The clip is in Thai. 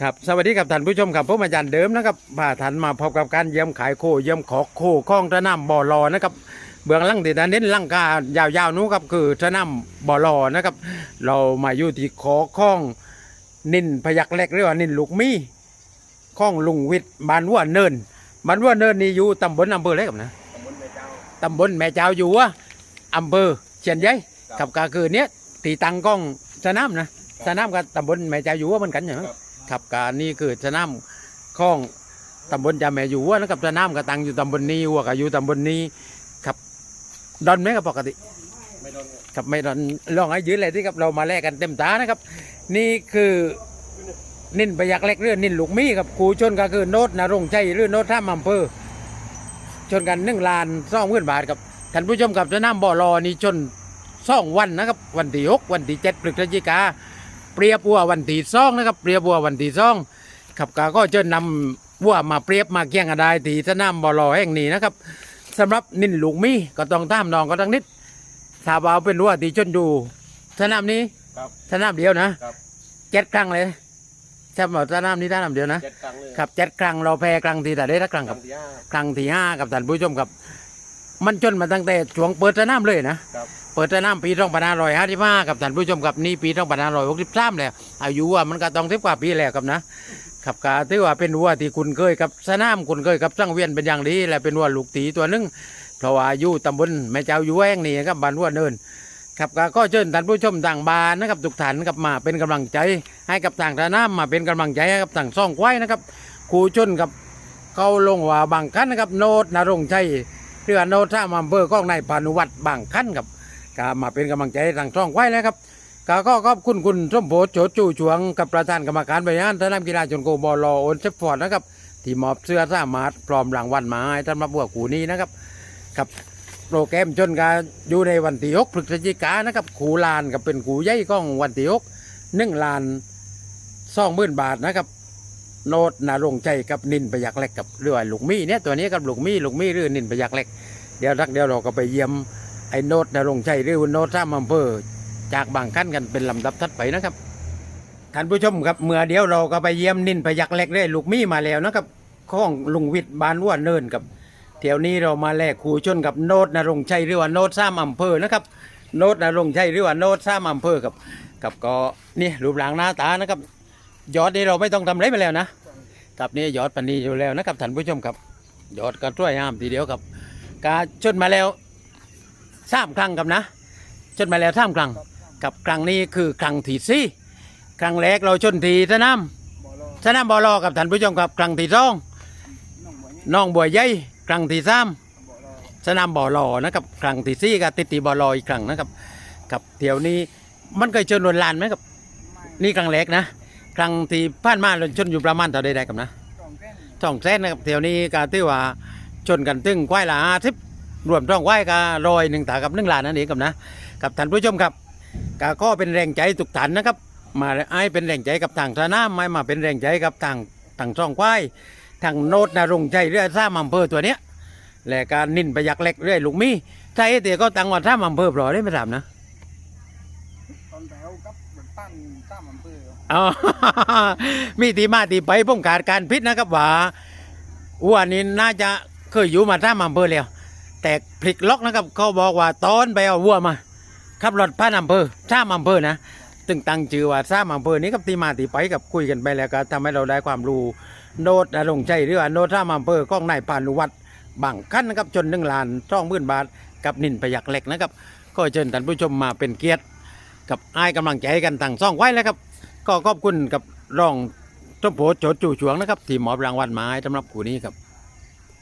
ครับสวัสดีครับท่านผู้ชมครับผมอาจารย์เดิมนะครับพาท่านมาพบกับการเยี่ยมขายโคเยี่ยมขอโคข้องระน้ำบ่อรอนะครับเบื้องหลังที่ท่านเน้นลังกายาวๆนู้ครับคือระน้ำบ่อรอนะครับ เรามาอยู่ที่ขอข้องนินพยักเล็กหรือว่านินลูกมีข้องลุงวิทย์บ้านวัวเนินบ้านวัวเนินนี่อยู่ตำบลอำเภออะไรกับนะตำบลแม่เจ้าตำบลแม่เจ้าอยู่วะอำเภอเชียนใหญ่ครับกับก็คือเนี้ยตีตังกล้องสนามนะสนามกับตำบลแม่เจ้าอยู่วะเหมือนกันอย่างนั้น ครับการนี่คือสนามข้องตำบลจาแม่อยู่วะนะครับสนามก็ตั้งอยู่ตำบลนี้วัวก็อยู่ตำบลนี้ครับดอนไหมครับปกติไม่โดนครับไม่ดอนลองให้ยืนเลยที่ครับเรามาแลกกันเต็มตานะครับ นี่คือนินประยักษ์เล็กเรื่องนินลูกมีครับครูชนก็คือโนตนรงค์ชัยหรือโนตท่ามอำเภอชนกันหนึ่งลานสองหมื่นบาทครับท่านผู้ชมกับสนามบ่อรอนี่ชนสองวันนะครับ วันที่หกวันที่เจ็ดพฤศจิกา เปรียบวัววันที่สองนะครับเปรียบวัววันที่สองขับกาก็จะนำวัวมาเปรียบมาเกี่ยงกันได้ที่สนามบอลอแห่งนี้นะครับสำหรับนินลูกมีก็ต้องตามน้องก็ต้องนิดทราบว่าเป็นวัวที่ชนอยู่สนามนี้ครับสนามเดียวนะครับเจ็ดครั้งเลยใช่ไหมสนามนี้สนามเดียวนะเจ็ดครั้งเลยครับเจ็ดครั้งเราแพ้ครั้งที่แต่ได้ละครั้งคครั้รับงที่ห้าครั้งที่ห้ากับท่านผู้ชมครับ มันจนมาตั้งแต่ช่วงเปิดสนามเลยนะครับเปิดสนามปีสองพันาร้อยห้าสิบห้ากับท่านผู้ชมครับนี่ปีสองพันาร้อยหกสิบสามแล้วอายุว่ามันก็ต้องสิบกว่าปีแล้วครับนะขับกาถือว่าเป็นวัวที่คุณเคยกับสนามคุณเคยกับสังเวียนเป็นอย่างดีและเป็นวัวลูกตีตัวหนึงเพราะว่าอยู่ตำบลแม่เจ้าอยู่แห่งนี้ครับบ้านวัวเนินครับก็ก็เชิญท่านผู้ชมต่างบ้านนะครับทุกท่านครับมาเป็นกำลังใจ ให้กับต่างสนามมาเป็นกำลังใจให้กับต่างซ่องควายนะครับครูชนกับเขาลงว่าบางคันนะครับโนดนรงชัยเรือโนดท่ามอำเภอก้องในพานุวัตรบางคันครับ ก็มาเป็นกำลังใจให้ทางช่องไว้แล้วครับก็ก็ขอบคุณคุณสมโพธิ์โจจูจวงกับประธานกรรมการบริหารสนามกีฬาชนโกบอลโอนเซฟฟอร์ดนะครับที่มอบเสื้อสามารถพร้อมรางวัลมาให้ท่านมาบวกกูนี้นะครับกับโปรแกรมจนกาอยู่ในวันที่6พฤศจิกายนนะครับขูลานกับเป็นขูใหญ่ก้องวันที่6หนึ่งลานสองหมื่นบาทนะครับ โนดนารงใจกับนินประยักษ์เล็กกับเรือลูกมี่เนี่ยตัวนี้กับลูกมี่ลูกมี่หรือนินประยักษ์เล็ก เดี๋ยวรักเดี๋ยวเราก็ไปเยี่ยม ไอ้โนดนารงใจหรือโนดท่ามอำเภอจากบางขั้นกันเป็นลำดับทัดไปนะครับท่านผู้ชมครับเมื่อเดียวเราก็ไปเยี่ยมนินประยักเล็กได้ลูกมี่มาแล้วนะครับข้องลุงวิทย์บานวัวเนินกับเที่ยวนี้เรามาแลกคู่ชนกับโนดนารงใจหรือว่าโนดซ้ำอำเภอนะครับโนดนารงใจหรือว่าโนดซ้ำอำเภอกับกับก็นี่รูปร่างหน้าตานะครับยอดนี่เราไม่ต้องทำอะไรไปแล้วนะกับนี่ยอดปันนี้อยู่แล้วนะครับท่านผู้ชมครับยอดก็ช่วยงามทีเดียวครับกาชนมาแล้ว สามครั้งครับนะชนมาแล้วสามครั้งกับครั้งนี้คือครั้งที่สี่ครั้งแรกเราชนทีสนามสนามบอลอกับท่านผู้ชมครับครั้งที่สองน้องบัวองบัวใหญ่ครั้งที่สามสนามบอลอนะครับครั้งที่สี่ก็ติดตีบอลออีกครั้งนะครับกับเที่ยวนี้มันเคยชนวนลานไหมครับนี่ครั้งแรกนะครั้งที่ผ่านมาเราชนอยู่ประมาณเท่าใดๆครับนะสองเส้นนะครับเที่ยวนี้ก็ถือว่าชนกันตึ้งควายละห้าสิบ รวมท้องควายก็ร้อยหนึ่งถากับหนึ่งล้านนั่นเองครับนะกับท่านผู้ชมครับก็ก็เป็นแรงใจทุกท่านนะครับ มาให้เป็นแรงใจกับทางสนามไม่มาเป็นแรงใจกับทางทางช่องควายทางโนดนารงใจเรื่อยซ่ามอำเภอตัวเนี้ยและการนินประยักษ์เล็กเรื่อยลูกมีใช่เตี๋ยก็ตังว่าซ่ามอำเภอปล่อยได้ไม่ถามนะตอนแถวกับรถตั้นตามอำเภออ๋อมีที่มาที่ไปผมขาดการพิษนะครับว่าอ้วนนี่น่าจะเคยอยู่มาท่ามอำเภอแล้ว แต่พลิกล็อกนะครับ เขาบอกว่าตอนไปเอาวัวมาขับรถผ่านอำเภอท่ามอำเภอนะตึงตังชื่อว่าท่ามอำเภอนี้กับที่มาที่ไปกับคุยกันไปแล้วก็ทำให้เราได้ความรู้โนดอารงใจหรือว่าโนดท่ามอำเภอของนายพานุวัฒน์บางขั้นนะครับจนหนึ่งล้านช่องหมื่นบาท กับนินประยักเหล็กนะครับ ก็เชิญท่านผู้ชมมาเป็นเกียรติ กับไอ้ายกำลังใจกันต่างซ่องไว้แล้วครับ ก็ขอบคุณกับรองต้มโพธิ์โจดจู่ฉวงนะครับที่หมอบรางวัลมาให้สำหรับคู่นี้ครับ